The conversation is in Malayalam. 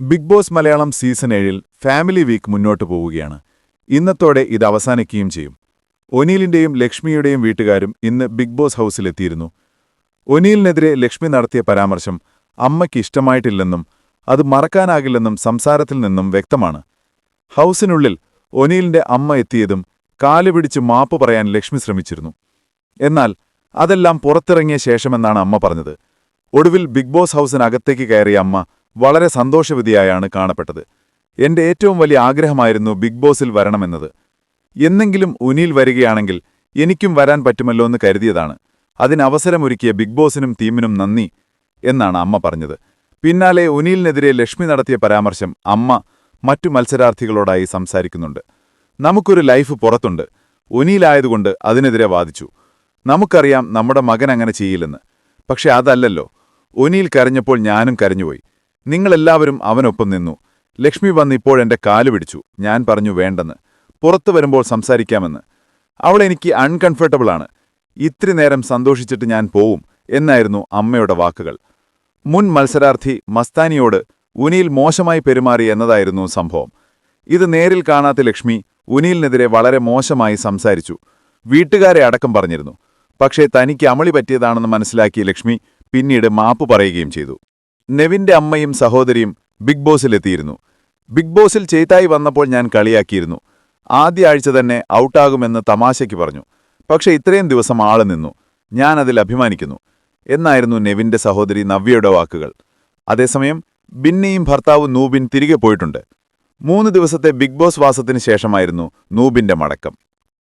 ബിഗ് ബോസ് മലയാളം സീസൺ ഏഴിൽ ഫാമിലി വീക്ക് മുന്നോട്ട് പോവുകയാണ്. ഇന്നത്തോടെ ഇത് അവസാനിക്കുകയും ചെയ്യും. ഒനീലിന്റെയും ലക്ഷ്മിയുടെയും വീട്ടുകാരും ഇന്ന് ബിഗ് ബോസ് ഹൗസിലെത്തിയിരുന്നു. ഒനീലിനെതിരെ ലക്ഷ്മി നടത്തിയ പരാമർശം അമ്മയ്ക്ക് ഇഷ്ടമായിട്ടില്ലെന്നും അത് മറക്കാനാകില്ലെന്നും സംസാരത്തിൽ നിന്നും വ്യക്തമാണ്. ഹൗസിനുള്ളിൽ ഒനീലിന്റെ അമ്മ എത്തിയതും കാലുപിടിച്ച് മാപ്പ് പറയാൻ ലക്ഷ്മി ശ്രമിച്ചിരുന്നു. എന്നാൽ അതെല്ലാം പുറത്തിറങ്ങിയ ശേഷമെന്നാണ് അമ്മ പറഞ്ഞത്. ഒടുവിൽ ബിഗ് ബോസ് ഹൗസിനകത്തേക്ക് കയറിയ അമ്മ വളരെ സന്തോഷവതിയായാണ് കാണപ്പെട്ടത്. എന്റെ ഏറ്റവും വലിയ ആഗ്രഹമായിരുന്നു ബിഗ് ബോസിൽ വരണമെന്നത്. എന്നെങ്കിലും ഉനിയിൽ വരികയാണെങ്കിൽ എനിക്കും വരാൻ പറ്റുമല്ലോ എന്ന് കരുതിയതാണ്. അതിനവസരമൊരുക്കിയ ബിഗ് ബോസിനും ടീമിനും നന്ദി എന്നാണ് അമ്മ പറഞ്ഞത്. പിന്നാലെ ഉനിലിനെതിരെ ലക്ഷ്മി നടത്തിയ പരാമർശം അമ്മ മറ്റു മത്സരാർത്ഥികളോടായി സംസാരിക്കുന്നുണ്ട്. നമുക്കൊരു ലൈഫ് പുറത്തുണ്ട്. ഉനിയിലായതുകൊണ്ട് അതിനെതിരെ വാദിച്ചു. നമുക്കറിയാം നമ്മുടെ മകൻ അങ്ങനെ ചെയ്യില്ലെന്ന്. പക്ഷെ അതല്ലല്ലോ. ഒനിയിൽ കരഞ്ഞപ്പോൾ ഞാനും കരഞ്ഞുപോയി. നിങ്ങളെല്ലാവരും അവനൊപ്പം നിന്നു. ലക്ഷ്മി വന്നിപ്പോൾ ഇപ്പോഴെന്റെ കാൽ പിടിച്ചു. ഞാൻ പറഞ്ഞു വേണ്ടെന്ന്. പുറത്തു വരുമ്പോൾ സംസാരിക്കാമെന്ന്. അവൾ എനിക്ക് അൺകംഫർട്ടബിളാണ് ഇത്ര നേരം സന്തോഷിച്ചിട്ട് ഞാൻ പോവും എന്നായിരുന്നു അമ്മയുടെ വാക്കുകൾ. മുൻ മത്സരാർത്ഥി മസ്താനിയോട് ഉനിയിൽ മോശമായി പെരുമാറി എന്നതായിരുന്നു സംഭവം. ഇത് നേരിൽ കാണാത്ത ലക്ഷ്മി ഉനിയിലിനെതിരെ വളരെ മോശമായി സംസാരിച്ചു. വീട്ടുകാരെ അടക്കം പറഞ്ഞിരുന്നു. പക്ഷേ തനിക്ക് അമളി പറ്റിയതാണെന്ന് മനസ്സിലാക്കിയ ലക്ഷ്മി പിന്നീട് മാപ്പ് പറയുകയും ചെയ്തു. നെവിന്റെ അമ്മയും സഹോദരിയും ബിഗ് ബോസിലെത്തിയിരുന്നു. ബിഗ് ബോസിൽ ചേത്തായി വന്നപ്പോൾ ഞാൻ കളിയാക്കിയിരുന്നു. ആദ്യ ആഴ്ച തന്നെ ഔട്ടാകുമെന്ന് തമാശയ്ക്ക് പറഞ്ഞു. പക്ഷെ ഇത്രയും ദിവസം ആൾ നിന്നു. ഞാൻ അതിൽ അഭിമാനിക്കുന്നു. എന്നായിരുന്നു നെവിന്റെ സഹോദരി നവ്യയുടെ വാക്കുകൾ. അതേസമയം ബിന്നിയും ഭർത്താവ് നൂബിൻ തിരികെ പോയിട്ടുണ്ട്. മൂന്ന് ദിവസത്തെ ബിഗ് ബോസ് വാസത്തിന് ശേഷമായിരുന്നു നൂബിന്റെ മടക്കം.